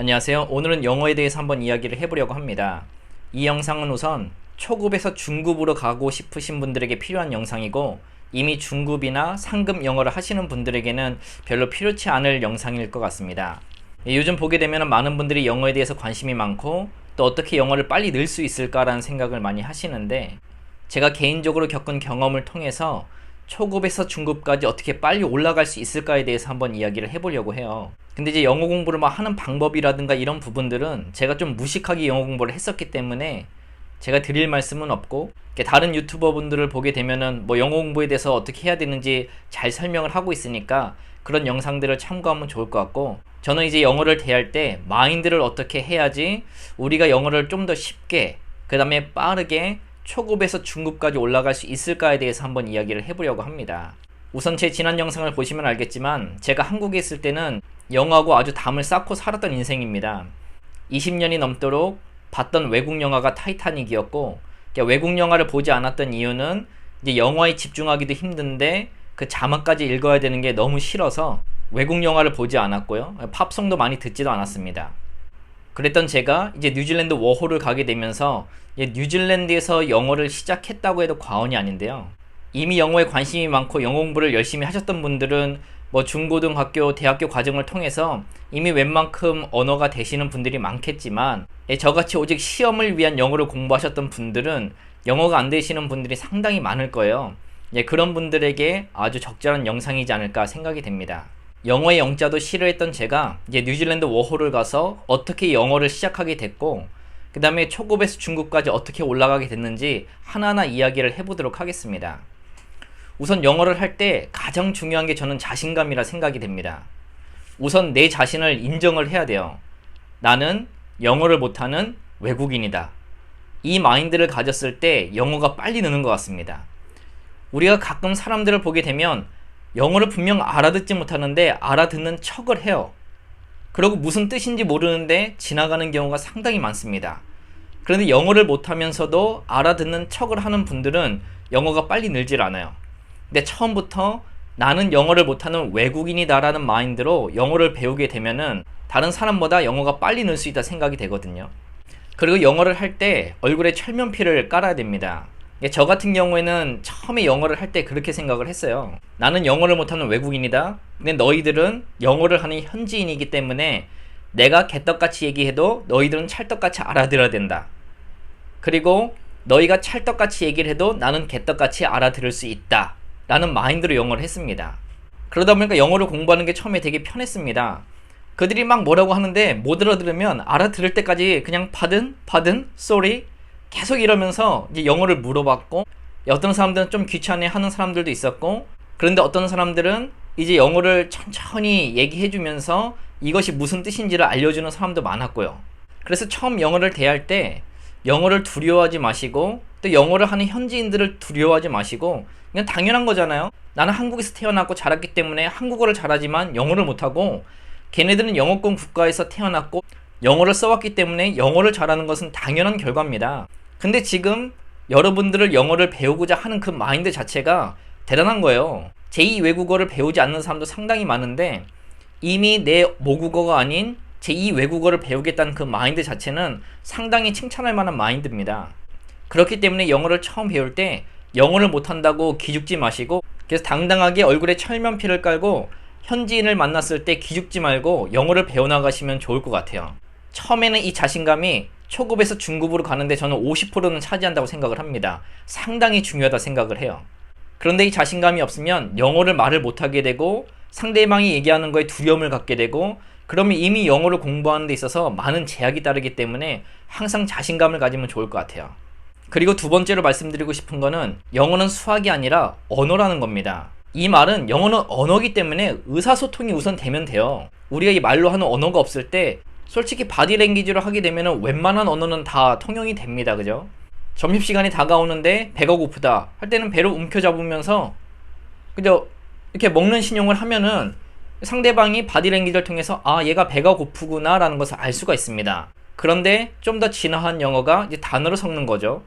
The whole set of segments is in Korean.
안녕하세요. 오늘은 영어에 대해서 한번 이야기를 해보려고 합니다. 이 영상은 우선 초급에서 중급으로 가고 싶으신 분들에게 필요한 영상이고 이미 중급이나 상급 영어를 하시는 분들에게는 별로 필요치 않을 영상일 것 같습니다. 예, 요즘 보게 되면 많은 분들이 영어에 대해서 관심이 많고 또 어떻게 영어를 빨리 늘 수 있을까라는 생각을 많이 하시는데 제가 개인적으로 겪은 경험을 통해서 초급에서 중급까지 어떻게 빨리 올라갈 수 있을까에 대해서 한번 이야기를 해보려고 해요. 근데 이제 영어 공부를 막 하는 방법이라든가 이런 부분들은 제가 좀 무식하게 영어 공부를 했었기 때문에 제가 드릴 말씀은 없고 다른 유튜버 분들을 보게 되면은 뭐 영어 공부에 대해서 어떻게 해야 되는지 잘 설명을 하고 있으니까 그런 영상들을 참고하면 좋을 것 같고 저는 이제 영어를 대할 때 마인드를 어떻게 해야지 우리가 영어를 좀 더 쉽게 그 다음에 빠르게 초급에서 중급까지 올라갈 수 있을까에 대해서 한번 이야기를 해보려고 합니다. 우선 제 지난 영상을 보시면 알겠지만 제가 한국에 있을 때는 영어하고 아주 담을 쌓고 살았던 인생입니다. 20년이 넘도록 봤던 외국 영화가 타이타닉이었고 외국 영화를 보지 않았던 이유는 이제 영화에 집중하기도 힘든데 그 자막까지 읽어야 되는 게 너무 싫어서 외국 영화를 보지 않았고요. 팝송도 많이 듣지도 않았습니다. 그랬던 제가 이제 뉴질랜드 워홀을 가게 되면서 뉴질랜드에서 영어를 시작했다고 해도 과언이 아닌데요. 이미 영어에 관심이 많고 영어 공부를 열심히 하셨던 분들은 뭐 중고등학교, 대학교 과정을 통해서 이미 웬만큼 언어가 되시는 분들이 많겠지만 예, 저같이 오직 시험을 위한 영어를 공부하셨던 분들은 영어가 안 되시는 분들이 상당히 많을 거예요. 예, 그런 분들에게 아주 적절한 영상이지 않을까 생각이 됩니다. 영어의 영자도 싫어했던 제가 이제 뉴질랜드 워홀을 가서 어떻게 영어를 시작하게 됐고 그 다음에 초급에서 중급까지 어떻게 올라가게 됐는지 하나하나 이야기를 해보도록 하겠습니다. 우선 영어를 할 때 가장 중요한 게 저는 자신감이라 생각이 됩니다. 우선 내 자신을 인정을 해야 돼요. 나는 영어를 못하는 외국인이다. 이 마인드를 가졌을 때 영어가 빨리 느는 것 같습니다. 우리가 가끔 사람들을 보게 되면 영어를 분명 알아듣지 못하는데 알아듣는 척을 해요. 그리고 무슨 뜻인지 모르는데 지나가는 경우가 상당히 많습니다. 그런데 영어를 못하면서도 알아듣는 척을 하는 분들은 영어가 빨리 늘질 않아요. 근데 처음부터 나는 영어를 못하는 외국인이다라는 마인드로 영어를 배우게 되면은 다른 사람보다 영어가 빨리 늘 수 있다 생각이 되거든요. 그리고 영어를 할 때 얼굴에 철면피를 깔아야 됩니다. 저 같은 경우에는 처음에 영어를 할 때 그렇게 생각을 했어요. 나는 영어를 못하는 외국인이다. 근데 너희들은 영어를 하는 현지인이기 때문에 내가 개떡같이 얘기해도 너희들은 찰떡같이 알아들어야 된다. 그리고 너희가 찰떡같이 얘기를 해도 나는 개떡같이 알아들을 수 있다. 라는 마인드로 영어를 했습니다. 그러다 보니까 영어를 공부하는 게 처음에 되게 편했습니다. 그들이 막 뭐라고 하는데 못 알아들으면 알아들을 때까지 그냥 받은, 받은, sorry, 계속 이러면서 이제 영어를 물어봤고 어떤 사람들은 좀 귀찮아 하는 사람들도 있었고 그런데 어떤 사람들은 이제 영어를 천천히 얘기해 주면서 이것이 무슨 뜻인지를 알려주는 사람도 많았고요. 그래서 처음 영어를 대할 때 영어를 두려워하지 마시고 또 영어를 하는 현지인들을 두려워하지 마시고 그냥 당연한 거잖아요. 나는 한국에서 태어났고 자랐기 때문에 한국어를 잘하지만 영어를 못하고 걔네들은 영어권 국가에서 태어났고 영어를 써왔기 때문에 영어를 잘하는 것은 당연한 결과입니다. 근데 지금 여러분들을 영어를 배우고자 하는 그 마인드 자체가 대단한 거예요. 제2 외국어를 배우지 않는 사람도 상당히 많은데 이미 내 모국어가 아닌 제2 외국어를 배우겠다는 그 마인드 자체는 상당히 칭찬할 만한 마인드입니다. 그렇기 때문에 영어를 처음 배울 때 영어를 못한다고 기죽지 마시고 그래서 당당하게 얼굴에 철면피를 깔고 현지인을 만났을 때 기죽지 말고 영어를 배워나가시면 좋을 것 같아요. 처음에는 이 자신감이 초급에서 중급으로 가는데 저는 50%는 차지한다고 생각을 합니다. 상당히 중요하다 생각을 해요. 그런데 이 자신감이 없으면 영어를 말을 못하게 되고 상대방이 얘기하는 거에 두려움을 갖게 되고 그러면 이미 영어를 공부하는 데 있어서 많은 제약이 따르기 때문에 항상 자신감을 가지면 좋을 것 같아요. 그리고 두 번째로 말씀드리고 싶은 거는 영어는 수학이 아니라 언어라는 겁니다. 이 말은 영어는 언어기 때문에 의사소통이 우선 되면 돼요. 우리가 이 말로 하는 언어가 없을 때 솔직히 바디랭귀지로 하게 되면 웬만한 언어는 다 통용이 됩니다. 그죠? 점심시간이 다가오는데 배가 고프다 할 때는 배를 움켜잡으면서 그죠? 이렇게 먹는 신용을 하면은 상대방이 바디랭귀지를 통해서 아 얘가 배가 고프구나 라는 것을 알 수가 있습니다. 그런데 좀 더 진화한 영어가 이제 단어로 섞는 거죠.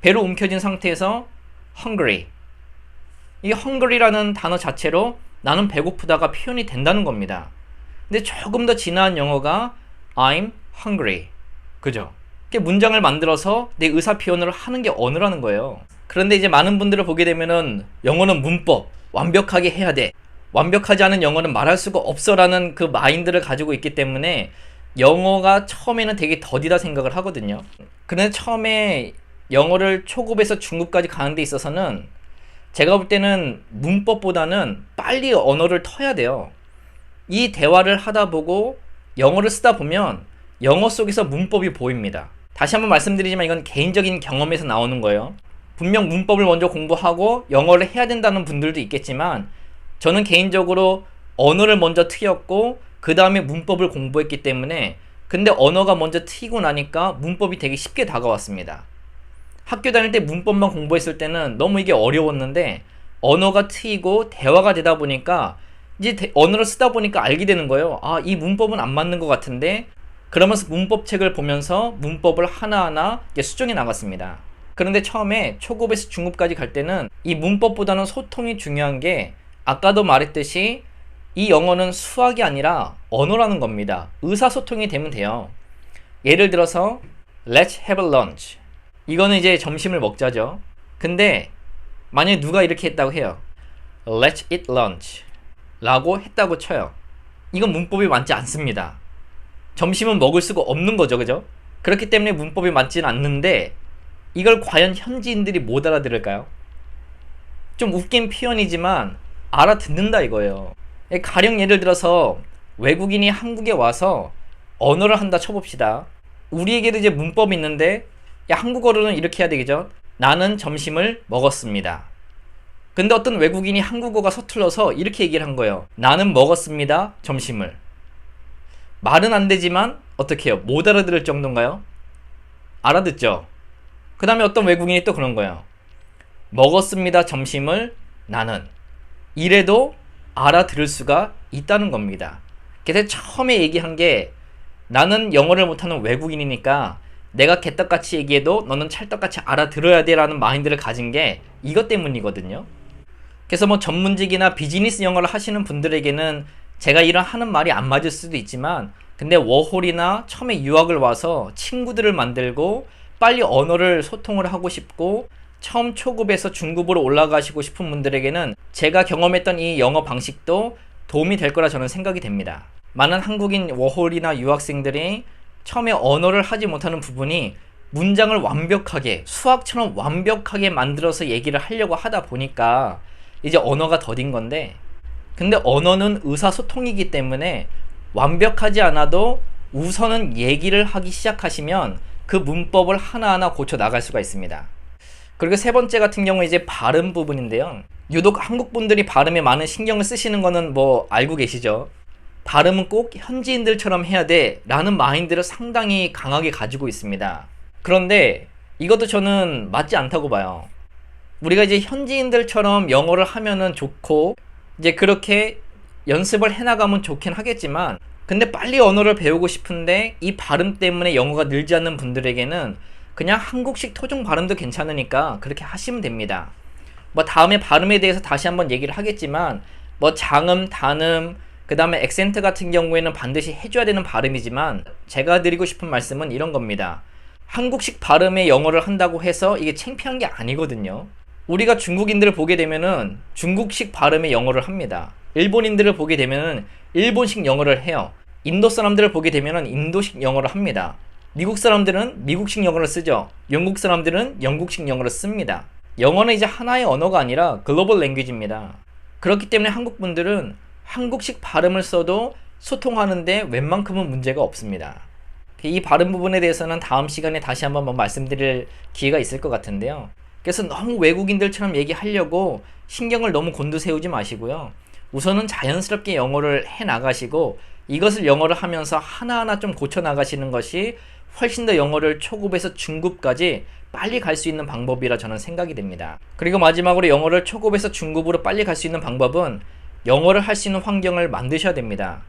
배로 움켜진 상태에서 hungry 이 hungry라는 단어 자체로 나는 배고프다가 표현이 된다는 겁니다. 근데 조금 더 진화한 영어가 I'm hungry. 그죠? 이렇게 문장을 만들어서 내 의사 표현을 하는 게 언어라는 거예요. 그런데 이제 많은 분들을 보게 되면은 영어는 문법 완벽하게 해야 돼. 완벽하지 않은 영어는 말할 수가 없어라는 그 마인드를 가지고 있기 때문에 영어가 처음에는 되게 더디다 생각을 하거든요. 그런데 처음에 영어를 초급에서 중급까지 가는 데 있어서는 제가 볼 때는 문법보다는 빨리 언어를 터야 돼요. 이 대화를 하다 보고 영어를 쓰다 보면 영어 속에서 문법이 보입니다. 다시 한번 말씀드리지만 이건 개인적인 경험에서 나오는 거예요. 분명 문법을 먼저 공부하고 영어를 해야 된다는 분들도 있겠지만 저는 개인적으로 언어를 먼저 트였고 그 다음에 문법을 공부했기 때문에 근데 언어가 먼저 트이고 나니까 문법이 되게 쉽게 다가왔습니다. 학교 다닐 때 문법만 공부했을 때는 너무 이게 어려웠는데 언어가 트이고 대화가 되다 보니까 이제 대, 언어를 쓰다 보니까 알게 되는 거예요. 아, 이 문법은 안 맞는 것 같은데 그러면서 문법 책을 보면서 문법을 하나하나 수정해 나갔습니다. 그런데 처음에 초급에서 중급까지 갈 때는 이 문법보다는 소통이 중요한 게 아까도 말했듯이 이 영어는 수학이 아니라 언어라는 겁니다. 의사소통이 되면 돼요. 예를 들어서 Let's have a lunch. 이거는 이제 점심을 먹자죠. 근데 만약에 누가 이렇게 했다고 해요. Let's eat lunch. 라고 했다고 쳐요. 이건 문법이 맞지 않습니다. 점심은 먹을 수가 없는 거죠. 그죠? 그렇기 때문에 문법이 맞지는 않는데 이걸 과연 현지인들이 못 알아들을까요? 좀 웃긴 표현이지만 알아듣는다 이거예요. 예, 가령 예를 들어서 외국인이 한국에 와서 언어를 한다 쳐봅시다. 우리에게도 이제 문법이 있는데 야, 한국어로는 이렇게 해야 되겠죠? 나는 점심을 먹었습니다. 근데 어떤 외국인이 한국어가 서툴러서 이렇게 얘기를 한 거예요. 나는 먹었습니다. 점심을. 말은 안 되지만 어떻게 해요? 못 알아들을 정도인가요? 알아듣죠? 그 다음에 어떤 외국인이 또 그런 거예요. 먹었습니다. 점심을 나는. 이래도 알아들을 수가 있다는 겁니다. 그래서 처음에 얘기한 게 나는 영어를 못하는 외국인이니까 내가 개떡같이 얘기해도 너는 찰떡같이 알아들어야 돼라는 마인드를 가진 게 이것 때문이거든요. 그래서 뭐 전문직이나 비즈니스 영어를 하시는 분들에게는 제가 이런 하는 말이 안 맞을 수도 있지만 근데 워홀이나 처음에 유학을 와서 친구들을 만들고 빨리 언어를 소통을 하고 싶고 처음 초급에서 중급으로 올라가시고 싶은 분들에게는 제가 경험했던 이 영어 방식도 도움이 될 거라 저는 생각이 됩니다. 많은 한국인 워홀이나 유학생들이 처음에 언어를 하지 못하는 부분이 문장을 완벽하게 수학처럼 완벽하게 만들어서 얘기를 하려고 하다 보니까 이제 언어가 더딘 건데 근데 언어는 의사소통이기 때문에 완벽하지 않아도 우선은 얘기를 하기 시작하시면 그 문법을 하나하나 고쳐 나갈 수가 있습니다. 그리고 세 번째 같은 경우 이제 발음 부분인데요. 유독 한국 분들이 발음에 많은 신경을 쓰시는 거는 뭐 알고 계시죠? 발음은 꼭 현지인들처럼 해야 돼 라는 마인드를 상당히 강하게 가지고 있습니다. 그런데 이것도 저는 맞지 않다고 봐요. 우리가 이제 현지인들처럼 영어를 하면은 좋고 이제 그렇게 연습을 해나가면 좋긴 하겠지만 근데 빨리 언어를 배우고 싶은데 이 발음 때문에 영어가 늘지 않는 분들에게는 그냥 한국식 토종 발음도 괜찮으니까 그렇게 하시면 됩니다. 뭐 다음에 발음에 대해서 다시 한번 얘기를 하겠지만 뭐 장음, 단음, 그 다음에 액센트 같은 경우에는 반드시 해줘야 되는 발음이지만 제가 드리고 싶은 말씀은 이런 겁니다. 한국식 발음의 영어를 한다고 해서 이게 창피한 게 아니거든요. 우리가 중국인들을 보게 되면은 중국식 발음의 영어를 합니다. 일본인들을 보게 되면은 일본식 영어를 해요. 인도 사람들을 보게 되면은 인도식 영어를 합니다. 미국 사람들은 미국식 영어를 쓰죠. 영국 사람들은 영국식 영어를 씁니다. 영어는 이제 하나의 언어가 아니라 글로벌 랭귀지입니다. 그렇기 때문에 한국 분들은 한국식 발음을 써도 소통하는데 웬만큼은 문제가 없습니다. 이 발음 부분에 대해서는 다음 시간에 다시 한번 뭐 말씀드릴 기회가 있을 것 같은데요. 그래서 너무 외국인들처럼 얘기하려고 신경을 너무 곤두세우지 마시고요. 우선은 자연스럽게 영어를 해 나가시고 이것을 영어를 하면서 하나하나 좀 고쳐 나가시는 것이 훨씬 더 영어를 초급에서 중급까지 빨리 갈 수 있는 방법이라 저는 생각이 됩니다. 그리고 마지막으로 영어를 초급에서 중급으로 빨리 갈 수 있는 방법은 영어를 할 수 있는 환경을 만드셔야 됩니다.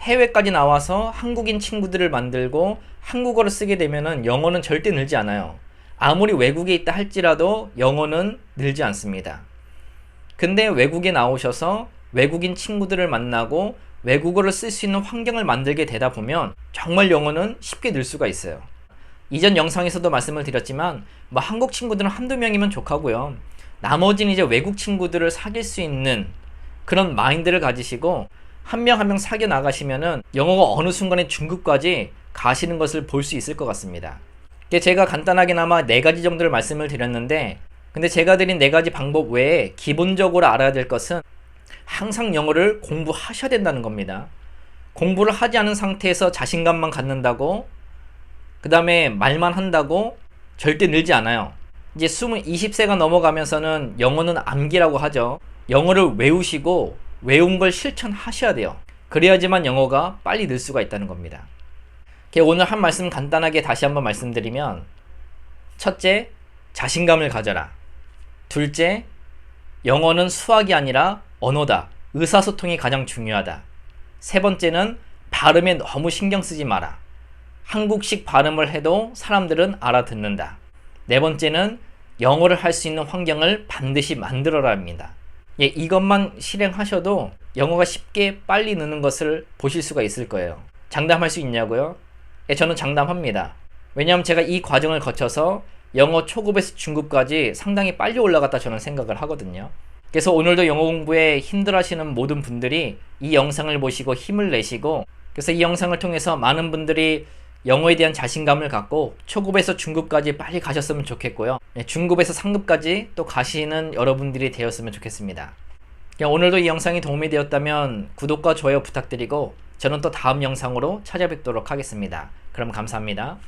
해외까지 나와서 한국인 친구들을 만들고 한국어를 쓰게 되면은 영어는 절대 늘지 않아요. 아무리 외국에 있다 할지라도 영어는 늘지 않습니다. 근데 외국에 나오셔서 외국인 친구들을 만나고 외국어를 쓸 수 있는 환경을 만들게 되다 보면 정말 영어는 쉽게 늘 수가 있어요. 이전 영상에서도 말씀을 드렸지만 뭐 한국 친구들은 한두 명이면 족하고요. 나머지는 이제 외국 친구들을 사귈 수 있는 그런 마인드를 가지시고 한 명 한명 사귀어 나가시면은 영어가 어느 순간에 중급까지 가시는 것을 볼 수 있을 것 같습니다. 제가 간단하게나마 네 가지 정도를 말씀을 드렸는데 근데 제가 드린 네 가지 방법 외에 기본적으로 알아야 될 것은 항상 영어를 공부하셔야 된다는 겁니다. 공부를 하지 않은 상태에서 자신감만 갖는다고 그 다음에 말만 한다고 절대 늘지 않아요. 이제 20, 20세가 넘어가면서는 영어는 암기라고 하죠. 영어를 외우시고 외운 걸 실천하셔야 돼요. 그래야지만 영어가 빨리 늘 수가 있다는 겁니다. 오늘 한 말씀 간단하게 다시 한번 말씀드리면 첫째, 자신감을 가져라. 둘째, 영어는 수학이 아니라 언어다. 의사소통이 가장 중요하다. 세 번째는 발음에 너무 신경 쓰지 마라. 한국식 발음을 해도 사람들은 알아듣는다. 네 번째는 영어를 할 수 있는 환경을 반드시 만들어라 합니다. 예, 이것만 실행하셔도 영어가 쉽게 빨리 느는 것을 보실 수가 있을 거예요. 장담할 수 있냐고요? 예, 저는 장담합니다. 왜냐하면 제가 이 과정을 거쳐서 영어 초급에서 중급까지 상당히 빨리 올라갔다 저는 생각을 하거든요. 그래서 오늘도 영어 공부에 힘들어하시는 모든 분들이 이 영상을 보시고 힘을 내시고 그래서 이 영상을 통해서 많은 분들이 영어에 대한 자신감을 갖고 초급에서 중급까지 빨리 가셨으면 좋겠고요. 네, 중급에서 상급까지 또 가시는 여러분들이 되었으면 좋겠습니다. 오늘도 이 영상이 도움이 되었다면 구독과 좋아요 부탁드리고 저는 또 다음 영상으로 찾아뵙도록 하겠습니다. 그럼 감사합니다.